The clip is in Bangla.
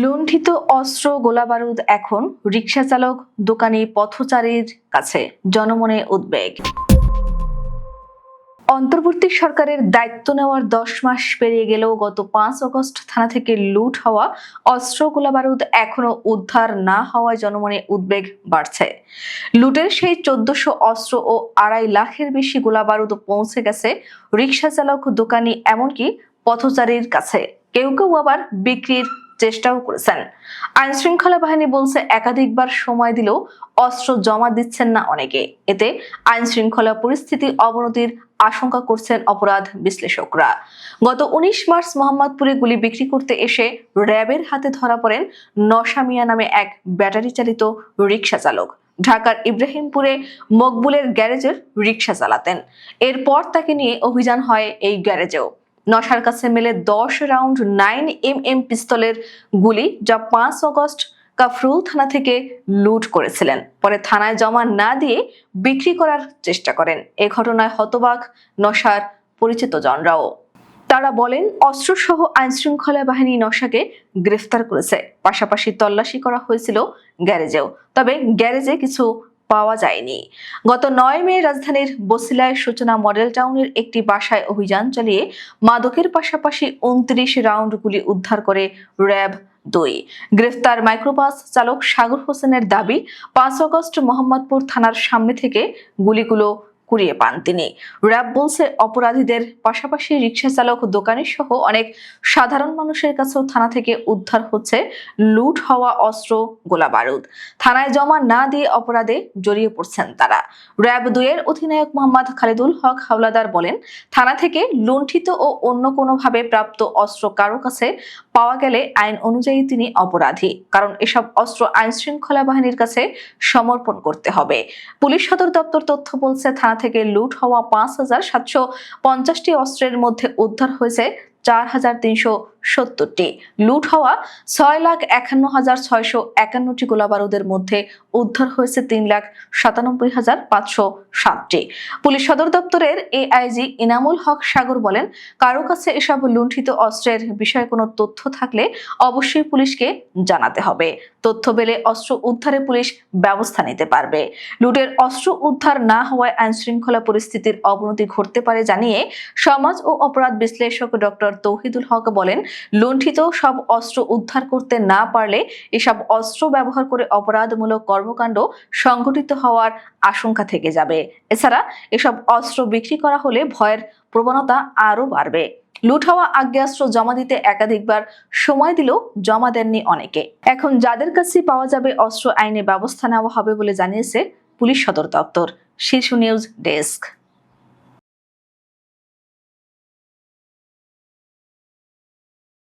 লুণ্ঠিত অস্ত্র গোলাবারুদ এখন রিক্সা চালক দোকানি পথচারীর কাছে। জনমনে উদ্বেগ। অন্তর্বর্তী সরকারের দায়িত্ব নেওয়ার দশ মাস পেরিয়ে গেলেও গত পাঁচ অগস্ট থানা থেকে লুট হওয়া অস্ত্র গোলাবারুদ এখনও উদ্ধার না হওয়ায় জনমনে উদ্বেগ বাড়ছে। লুটের সেই চোদ্দশো অস্ত্র ও আড়াই লাখের বেশি গোলাবারুদ পৌঁছে গেছে রিক্সা চালক দোকানি এমনকি পথচারীর কাছে। কেউ কেউ আবার বিক্রির চেষ্টাও করেছেন। আইন শৃঙ্খলা বাহিনী বলছে একাধিকবার সময় দিলেও অস্ত্র জমা দিচ্ছেন না অনেকে। এতে আইন শৃঙ্খলা পরিস্থিতি অবনতির আশঙ্কা করছেন অপরাধ বিশ্লেষকরা। গত উনিশ মার্চ মোহাম্মদপুরে গুলি বিক্রি করতে এসে র্যাবের হাতে ধরা পড়েন নশা মিয়া নামে এক ব্যাটারি চালিত রিক্সা চালক। ঢাকার ইব্রাহিমপুরে মকবুলের গ্যারেজের রিক্সা চালাতেন। এরপর তাকে নিয়ে অভিযান হয় এই গ্যারেজেও। নশার কাছে মেলে দশ রাউন্ড নাইন এম এম পিস্তলের গুলি, যা পাঁচ অগস্ট কাফরুল থানা থেকে লুট করেছিলেন। পরে থানায় জমা না দিয়ে বিক্রি করার চেষ্টা করেন। এ ঘটনায় হতবাক নশার পরিচিত জনরাও। তারা বলেন, অস্ত্রসহ আইন শৃঙ্খলা বাহিনী নশাকে গ্রেফতার করেছে। পাশাপাশি তল্লাশি করা হয়েছিল গ্যারেজেও। তবে গ্যারেজে কিছু পাওয়া যায়নি। গত নয় মে রাজধানীর বসিলায় সূচনা মডেল টাউনের একটি বাসায় অভিযান চালিয়ে মাদকের পাশাপাশি উনত্রিশ রাউন্ড গুলি উদ্ধার করে র্যাব দুই। গ্রেফতার মাইক্রোবাস চালক সাগর হোসেনের দাবি, পাঁচ অগস্ট মোহাম্মদপুর থানার সামনে থেকে গুলিগুলো কুড়িয়ে পান তিনি। র্যাব বলছে, অপরাধীদের পাশাপাশি রিক্সা চালক দোকানি সহ অনেক সাধারণ মানুষের কাছেও থানা থেকে উদ্ধার হচ্ছে লুট হওয়া অস্ত্র গোলা বারুদ। থানায় জমা না দিয়ে অপরাধে জড়িয়ে পড়ছেন তারা। র্যাব দুয়ের অধিনায়ক মোহাম্মদ খালেদুল হক হাওলাদার বলেন, থানা থেকে লুণ্ঠিত ও অন্য কোনোভাবে প্রাপ্ত অস্ত্র কারও কাছে পাওয়া গেলে আইন অনুযায়ী তিনি অপরাধী, কারণ এসব অস্ত্র আইন শৃঙ্খলা বাহিনীর কাছে সমর্পণ করতে হবে। পুলিশ সদর দপ্তর তথ্য বলছে, থানা থেকে লুট হওয়া পাঁচ হাজার সাতশো পঞ্চাশটি অস্ত্রের মধ্যে উদ্ধার হয়েছে চার হাজার তিনশো সত্তরটি। লুট হওয়া ছয় লাখ একান্ন হাজার ছয়শো একান্নটি গোলাবারুদের মধ্যে উদ্ধার হয়েছে তিন লাখ সাতানব্বই হাজার পাঁচশো সাতটি। পুলিশ সদর দপ্তরের এআইজি ইনামুল হক সাগর বলেন, কারও কাছে এসব লুণ্ঠিত অস্ত্রের বিষয়ে কোনো তথ্য থাকলে অবশ্যই পুলিশকে জানাতে হবে। তথ্য পেলে অস্ত্র উদ্ধারে পুলিশ ব্যবস্থা নিতে পারবে। লুটের অস্ত্র উদ্ধার না হওয়ায় আইন শৃঙ্খলা পরিস্থিতির অবনতি ঘটতে পারে জানিয়ে সমাজ ও অপরাধ বিশ্লেষক ডক্টর তৌহিদুল হক বলেন লুণ্ঠিত, সব অস্ত্র উদ্ধার করতে না পারলে এসব অস্ত্র ব্যবহার করে অপরাধমূলক কর্মকাণ্ড সংঘটিত হওয়ার আশঙ্কা থেকে যাবে। এছাড়া এসব অস্ত্র বিক্রি করা হলে ভয়ের প্রবণতা আরও বাড়বে। লুট হওয়া আগ্নেয়াস্ত্র জমা দিতে একাধিকবার সময় দিলেও জমা দেননি অনেকে। এখন যাদের কাছে পাওয়া যাবে অস্ত্র আইনে ব্যবস্থা নেওয়া হবে বলে জানিয়েছে পুলিশ সদর দপ্তর। শীর্ষ নিউজ ডেস্ক।